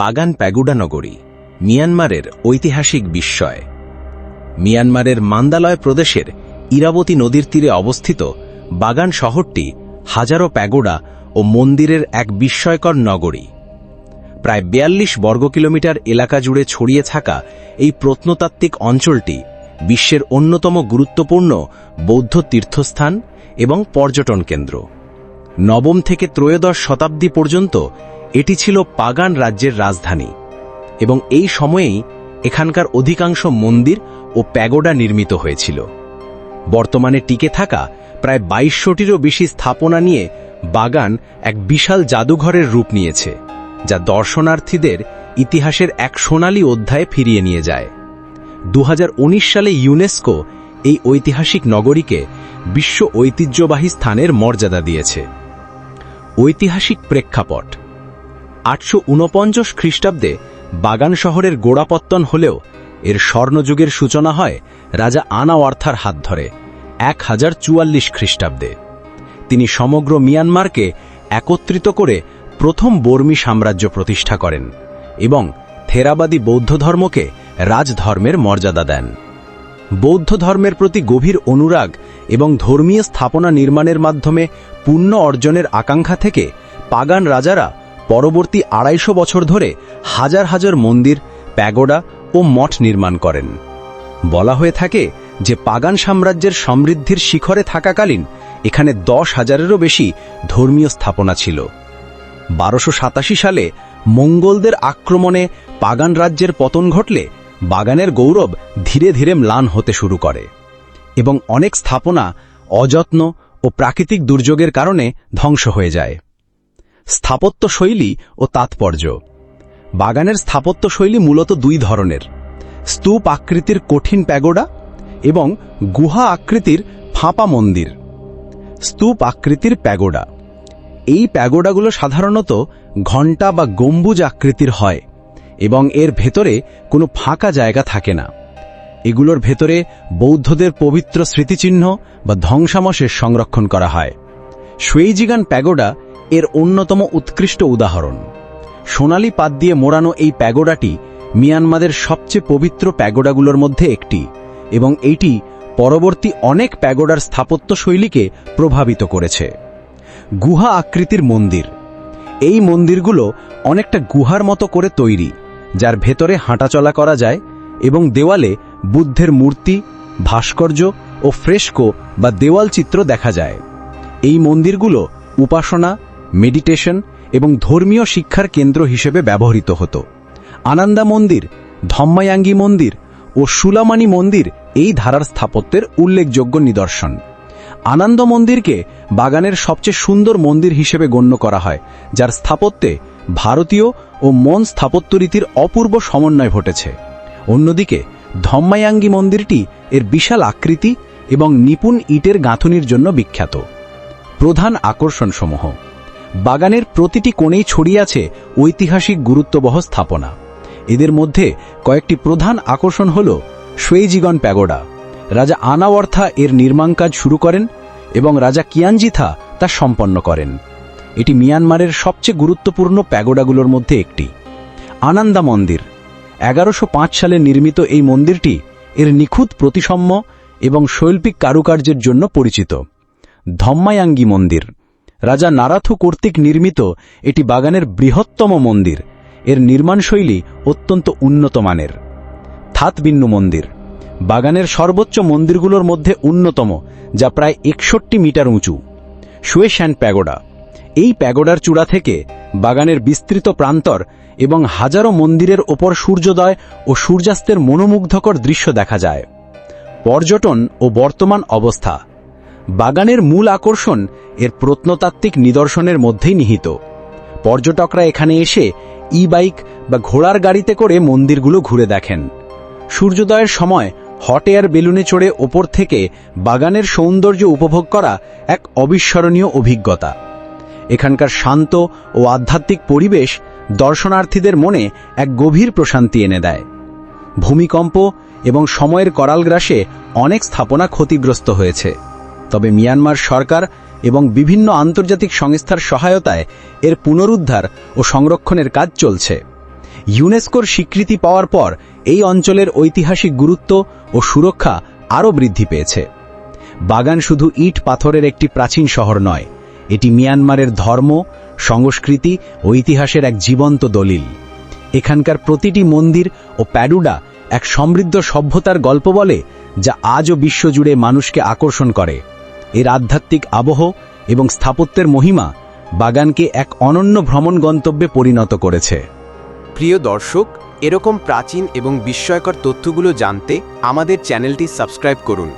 বাগান প্যাগুডা নগরী, মিয়ানমারের ঐতিহাসিক বিস্ময়। মিয়ানমারের মান্দালয় প্রদেশের ইরাবতী নদীর তীরে অবস্থিত বাগান শহরটি হাজারো প্যাগোডা ও মন্দিরের এক বিস্ময়কর নগরী। প্রায় বিয়াল্লিশ বর্গ কিলোমিটার এলাকা জুড়ে ছড়িয়ে থাকা এই প্রত্নতাত্ত্বিক অঞ্চলটি বিশ্বের অন্যতম গুরুত্বপূর্ণ বৌদ্ধ তীর্থস্থান এবং পর্যটন কেন্দ্র। নবম থেকে ত্রয়োদশ শতাব্দী পর্যন্ত এটি ছিল পাগান রাজ্যের রাজধানী। এবং এই সময়েই এখানকার অধিকাংশ মন্দির ও প্যাগোডা নির্মিত হয়েছিল। বর্তমানে টিকে থাকা প্রায় বাইশশোটিরও বেশি স্থাপনা নিয়ে বাগান এক বিশাল জাদুঘরের রূপ নিয়েছে, যা দর্শনার্থীদের ইতিহাসের এক সোনালী অধ্যায়ে ফিরিয়ে নিয়ে যায়। দু হাজার উনিশ সালে ইউনেস্কো এই ঐতিহাসিক নগরীকে বিশ্ব ঐতিহ্যবাহী স্থানের মর্যাদা দিয়েছে। ঐতিহাসিক প্রেক্ষাপট আটশো উনপঞ্চাশ খ্রিস্টাব্দে বাগান শহরের গোড়াপত্তন হলেও এর স্বর্ণযুগের সূচনা হয় রাজা আনাওয়ার্থার হাত ধরে, এক হাজার চুয়াল্লিশ খ্রিস্টাব্দে। তিনি সমগ্র মিয়ানমারকে একত্রিত করে প্রথম বর্মী সাম্রাজ্য প্রতিষ্ঠা করেন এবং থেরাবাদী বৌদ্ধ ধর্মকে রাজধর্মের মর্যাদা দেন। বৌদ্ধ ধর্মের প্রতি গভীর অনুরাগ এবং ধর্মীয় স্থাপনা নির্মাণের মাধ্যমে পুণ্য অর্জনের আকাঙ্ক্ষা থেকে পাগান রাজারা পরবর্তী আড়াইশো বছর ধরে হাজার হাজার মন্দির, প্যাগোডা ও মঠ নির্মাণ করেন। বলা হয়ে থাকে যে পাগান সাম্রাজ্যের সমৃদ্ধির শিখরে থাকাকালীন এখানে দশ হাজারেরও বেশি ধর্মীয় স্থাপনা ছিল। বারোশো সালে মঙ্গলদের আক্রমণে পাগান রাজ্যের পতন ঘটলে বাগানের গৌরব ধীরে ধীরে ম্লান হতে শুরু করে এবং অনেক স্থাপনা অযত্ন ও প্রাকৃতিক দুর্যোগের কারণে ধ্বংস হয়ে যায়। স্থাপত্য শৈলী ও তাৎপর্য। বাগানের স্থাপত্য শৈলী মূলত দুই ধরনের, স্তূপ আকৃতির কঠিন প্যাগোডা এবং গুহা আকৃতির ফাঁপা মন্দির। স্তূপ আকৃতির প্যাগোডা। এই প্যাগোডাগুলো সাধারণত ঘণ্টা বা গম্বুজ আকৃতির হয় এবং এর ভেতরে কোনো ফাঁকা জায়গা থাকে না। এগুলোর ভেতরে বৌদ্ধদের পবিত্র স্মৃতিচিহ্ন বা ধ্বংসামশের সংরক্ষণ করা হয়। সুইজিগান প্যাগোডা এর অন্যতম উৎকৃষ্ট উদাহরণ। সোনালি পাত দিয়ে মোড়ানো এই প্যাগোডাটি মিয়ানমারের সবচেয়ে পবিত্র প্যাগোডাগুলোর মধ্যে একটি এবং এইটি পরবর্তী অনেক প্যাগোডার স্থাপত্য শৈলীকে প্রভাবিত করেছে। গুহা আকৃতির মন্দির। এই মন্দিরগুলো অনেকটা গুহার মতো করে তৈরি, যার ভেতরে হাঁটাচলা করা যায় এবং দেওয়ালে বুদ্ধের মূর্তি, ভাস্কর্য ও ফ্রেস্কো বা দেওয়াল চিত্র দেখা যায়। এই মন্দিরগুলো উপাসনা মেডিটেশন এবং ধর্মীয় শিক্ষার কেন্দ্র হিসেবে ব্যবহৃত হতো। আনন্দা মন্দির, ধম্মায়াঙ্গি মন্দির ও সুলামানি মন্দির এই ধারার স্থাপত্যের উল্লেখযোগ্য নিদর্শন। আনন্দ মন্দিরকে বাগানের সবচেয়ে সুন্দর মন্দির হিসেবে গণ্য করা হয়, যার স্থাপত্যে ভারতীয় ও মন স্থাপত্য রীতির অপূর্ব সমন্বয় ঘটেছে। অন্যদিকে, ধম্মায়াঙ্গি মন্দিরটি এর বিশাল আকৃতি এবং নিপুণ ইটের গাঁথনির জন্য বিখ্যাত। প্রধান আকর্ষণসমূহ বাগানের প্রতিটি কোণেই ছড়িয়ে আছে ঐতিহাসিক গুরুত্ববহ স্থাপনা। এদের মধ্যে কয়েকটি প্রধান আকর্ষণ হল সুয়েজিগন প্যাগোডা। রাজা আনাওয়ার্থা এর নির্মাণ কাজ শুরু করেন এবং রাজা কিয়ানজিথা তা সম্পন্ন করেন। এটি মিয়ানমারের সবচেয়ে গুরুত্বপূর্ণ প্যাগোডাগুলোর মধ্যে একটি। আনন্দা মন্দির। এগারোশো সালে নির্মিত এই মন্দিরটি এর নিখুঁত প্রতিসম্য এবং শৈল্পিক কারুকার্যের জন্য পরিচিত। ধম্মায়াঙ্গি মন্দির। রাজা নারাথু কর্তৃক নির্মিত এটি বাগানের বৃহত্তম মন্দির। এর নির্মাণশৈলী অত্যন্ত উন্নত মানের। থাতবিন্নু মন্দির। বাগানের সর্বোচ্চ মন্দিরগুলোর মধ্যে অন্যতম, যা প্রায় একষট্টি মিটার উঁচু। সুয়েশ্যান প্যাগোডা। এই প্যাগোডার চূড়া থেকে বাগানের বিস্তৃত প্রান্তর এবং হাজারো মন্দিরের ওপর সূর্যোদয় ও সূর্যাস্তের মনোমুগ্ধকর দৃশ্য দেখা যায়। পর্যটন ও বর্তমান অবস্থা। বাগানের মূল আকর্ষণ এর প্রত্নতাত্ত্বিক নিদর্শনের মধ্যেই নিহিত। পর্যটকরা এখানে এসে ই বাইক বা ঘোড়ার গাড়িতে করে মন্দিরগুলো ঘুরে দেখেন। সূর্যোদয়ের সময় হট এয়ার বেলুনে চড়ে ওপর থেকে বাগানের সৌন্দর্য উপভোগ করা এক অবিস্মরণীয় অভিজ্ঞতা। এখানকার শান্ত ও আধ্যাত্মিক পরিবেশ দর্শনার্থীদের মনে এক গভীর প্রশান্তি এনে দেয়। ভূমিকম্প এবং সময়ের করাল গ্রাসে অনেক স্থাপনা ক্ষতিগ্রস্ত হয়েছে। তবে মিয়ানমার সরকার এবং বিভিন্ন আন্তর্জাতিক সংস্থার সহায়তায় এর পুনরুদ্ধার ও সংরক্ষণের কাজ চলছে। ইউনেস্কোর স্বীকৃতি পাওয়ার পর এই অঞ্চলের ঐতিহাসিক গুরুত্ব ও সুরক্ষা আরও বৃদ্ধি পেয়েছে। বাগান শুধু ইট পাথরের একটি প্রাচীন শহর নয়, এটি মিয়ানমারের ধর্ম, সংস্কৃতি ও ইতিহাসের এক জীবন্ত দলিল। এখানকার প্রতিটি মন্দির ও প্যাডুডা এক সমৃদ্ধ সভ্যতার গল্প বলে, যা আজও বিশ্বজুড়ে মানুষকে আকর্ষণ করে। এর আধ্যাত্মিক আবহ এবং স্থাপত্যের মহিমা বাগানকে এক অনন্য ভ্রমণ গন্তব্যে পরিণত করেছে। প্রিয় দর্শক, এরকম প্রাচীন এবং বিস্ময়কর তথ্যগুলো জানতে আমাদের চ্যানেলটি সাবস্ক্রাইব করুন।